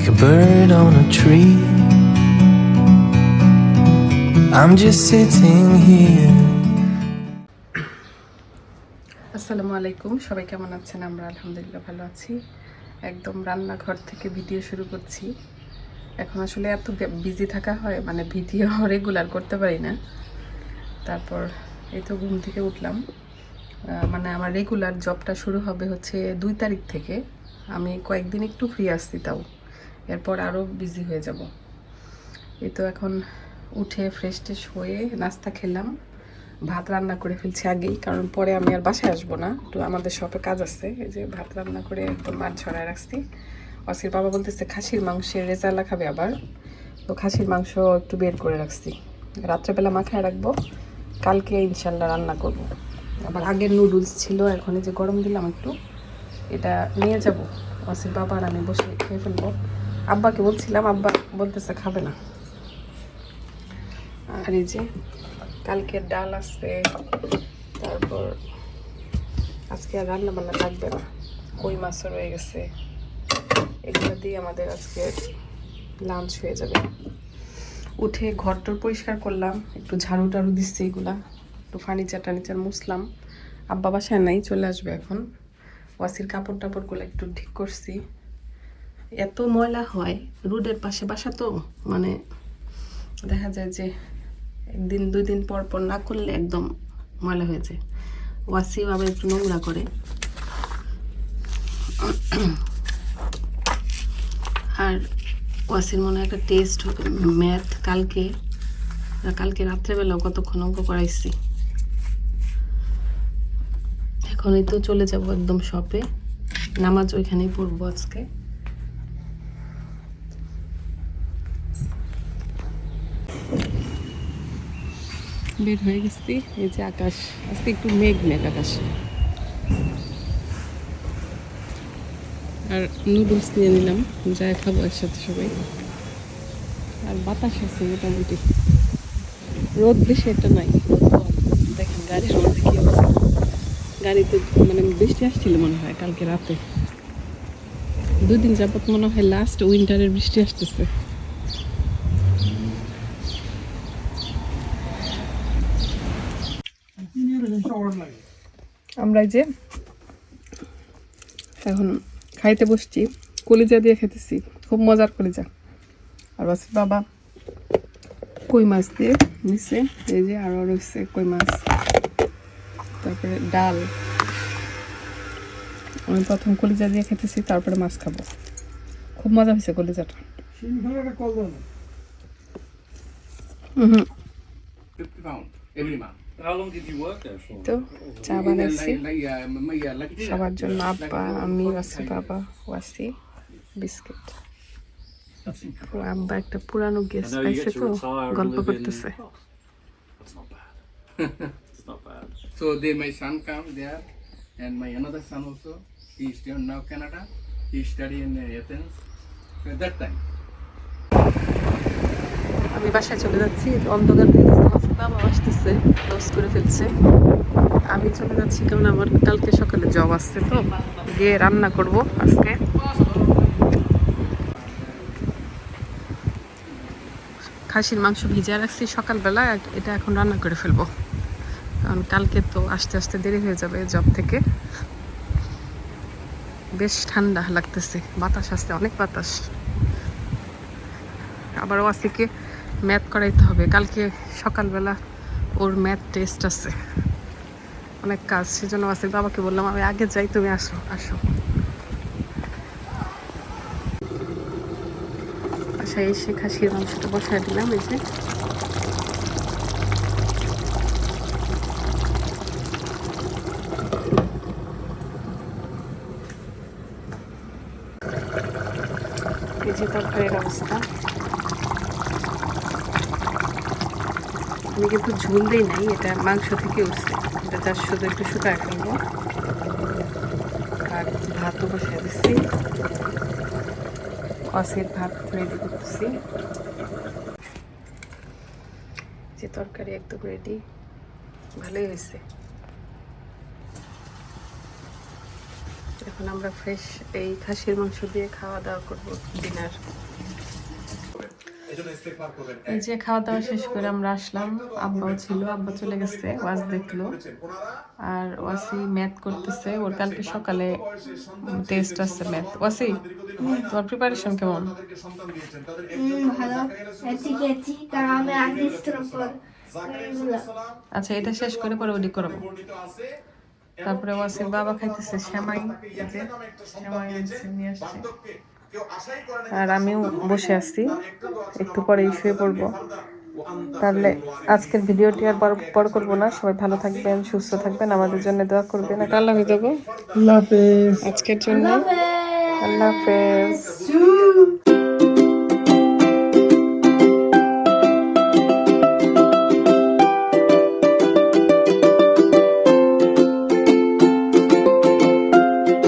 like a bird on a tree. I'm just sitting here. আসসালামু আলাইকুম। সবাই কেমন আছেন? আমরা আলহামদুলিল্লাহ ভালো আছি। একদম রান্নাঘর থেকে ভিডিও শুরু করছি। এখন আসলে এত বিজি থাকা হয় মানে ভিডিও রেগুলার করতে পারি না। তারপর এই তো ঘুম থেকে উঠলাম। মানে আমার রেগুলার জবটা শুরু হবে হচ্ছে দুই তারিখ থেকে। আমি কয়েকদিন একটু ফ্রি আসছি তাও। এরপর আরও বিজি হয়ে যাব। এই তো এখন উঠে ফ্রেশ ট্রেশ হয়ে নাস্তা খেলাম। ভাত রান্না করে ফেলছি আগেই, কারণ পরে আমি আর বাসায় আসব না। একটু আমাদের শপে কাজ আছে, এই যে ভাত রান্না করে একদম মাছ ছড়ায় রাখছি। অসির বাবা বলতেছে, খাসির মাংসের রেজাল্লা খাবে আবার। তো খাসির মাংস একটু বের করে রাখছি। রাত্রেবেলা মাখায় রাখব, কালকে ইনশাল্লাহ রান্না করব। আবার আগের নুডলস ছিল, এখন যে গরম দিলাম একটু, এটা নিয়ে যাব। অসির বাবা আর আমি বসে খেয়ে ফেলব। আব্বাকে বলছিলাম, আব্বা বলতেছে খাবে না। আর এই যে কালকের ডাল আছে, তারপর আজকে আর রান্না বান্না লাগবে না। কই মাছও রয়ে গেছে, এগুলো দিয়ে আমাদের আজকে লাঞ্চ হয়ে যাবে। উঠে ঘরটর পরিষ্কার করলাম, একটু ঝাড়ু টাড়ু দিচ্ছি এগুলা, একটু ফার্নিচার টার্নিচার মুছলাম। আব্বা বাসায় নাই, চলে আসবে এখন। ওয়াসির কাপড় টাপড়গুলো একটু ঠিক করছি। এত ময়লা হয়, রোডের পাশে বাসা তো মানে দেখা যায় যে একদিন দুই দিন পর পর না করলে একদম ময়লা হয়ে যায়। ওয়াসিও একটু নোংরা করে। আর ওয়াসির মনে একটা টেস্ট ম্যাথ কালকে কালকে রাত্রেবেলাও কতক্ষণ অঙ্ক করাইছি। এখনই তো চলে যাব একদম শপে নামাজ ওইখানেই পড়ব আজকে। বের হয়ে গেছি, এই যে আকাশ। আজকে একটু মেঘ মেঘ আকাশ। আর নুডলস নিয়ে নিলাম যা খাব একসাথে সবাই। আর বাতাস আছে মোটামুটি। রোদ বেশি একটা নাই। রোদ দেখেন, গাড়ির কি অবস্থা। গাড়িতে মানে বৃষ্টি আসছিল মনে হয় কালকে রাতে। দুদিন যাবত মনে হয় লাস্ট উইন্টারের বৃষ্টি আসতেছে। আমরা এই যে এখন খাইতে বসছি কলিজা দিয়ে খেতেছি খুব মজার কলিজা। আর বাস বাবা কই মাছ দিয়ে নিচ্ছে এই যে আরও রয়েছে কই মাছ। তারপরে ডাল। আমি প্রথম কলিজা দিয়ে খেতেছি তারপরে মাছ খাব। খুব মজা হয়েছে কলিজাটা। হুম 50 তো চা বানাইছি uh, uh, সবার জন্য আব্বা আমি ওয়াসি বাবা ওয়াসি বিস্কিট আব্বা একটা পুরানো গেস্ট পাইছে তো গল্প করতেছে. So then my son come there, and my another son also. He is still now Canada. He study in uh, Athens. At that time. আমি বাসায় চলে যাচ্ছি অন্ধকার বাবা আসতেছে, ক্লোজ করে ফেলছে। আমি চলে যাচ্ছি, কারণ আমার কালকে সকালে জব আসছে তো। গিয়ে রান্না করব আজকে। খাসির মাংস ভিজে রাখছি সকালবেলা, এটা এখন রান্না করে ফেলব। কারণ কালকে তো আস্তে আস্তে দেরি হয়ে যাবে জব থেকে। বেশ ঠান্ডা লাগতেছে, বাতাস আসছে, অনেক বাতাস। আবার ওয়াসিকে ম্যাথ করাইতে হবে। কালকে সকালবেলা ওর ম্যাথ টেস্ট আছে। অনেক কাজ, সেজন্য আছে বাবাকে বললাম, আমি আগে যাই, তুমি আসো আসো। বাসায় এসে খাসির মাংসটা বসায় দিলাম এই যে তরকারির অবস্থা। আমি কিন্তু ঝুল দিই নাই, এটা মাংস থেকে উঠছে। এটা তার শুধু একটু শুকায় ফেলব আর ভাতও বসিয়ে দিচ্ছি। কষের ভাত রেডি করতেছি। যে তরকারি একদম রেডি ভালোই হয়েছে। এখন আমরা ফ্রেশ এই খাসির মাংস দিয়ে খাওয়া দাওয়া করব ডিনার এই যে খাওয়া দাওয়া শেষ করে আমরা আসলাম। আব্বাও ছিল আব্বা চলে গেছে ওয়াজ দেখল। আর ওয়াসি ম্যাথ করতেছে ওর কালকে সকালে টেস্ট আছে ম্যাথ। ওয়াসি তোমার প্রিপারেশন কেমন? আচ্ছা এটা শেষ করে পরে ওডি করব। তারপরে ওয়াসির বাবা খাইতেছে শ্যামাই শ্যামাই নিয়ে আসছে। আর আমিও বসে আছি। একটু পরে শুয়ে পড়ব। তাহলে আজকের ভিডিওটি আর পর বড় করব না। সবাই ভালো থাকবেন সুস্থ থাকবেন। আমাদের জন্য দোয়া করবেন। আর আল্লাহ হাফেজ। আজকের জন্য আল্লাহ হাফেজ।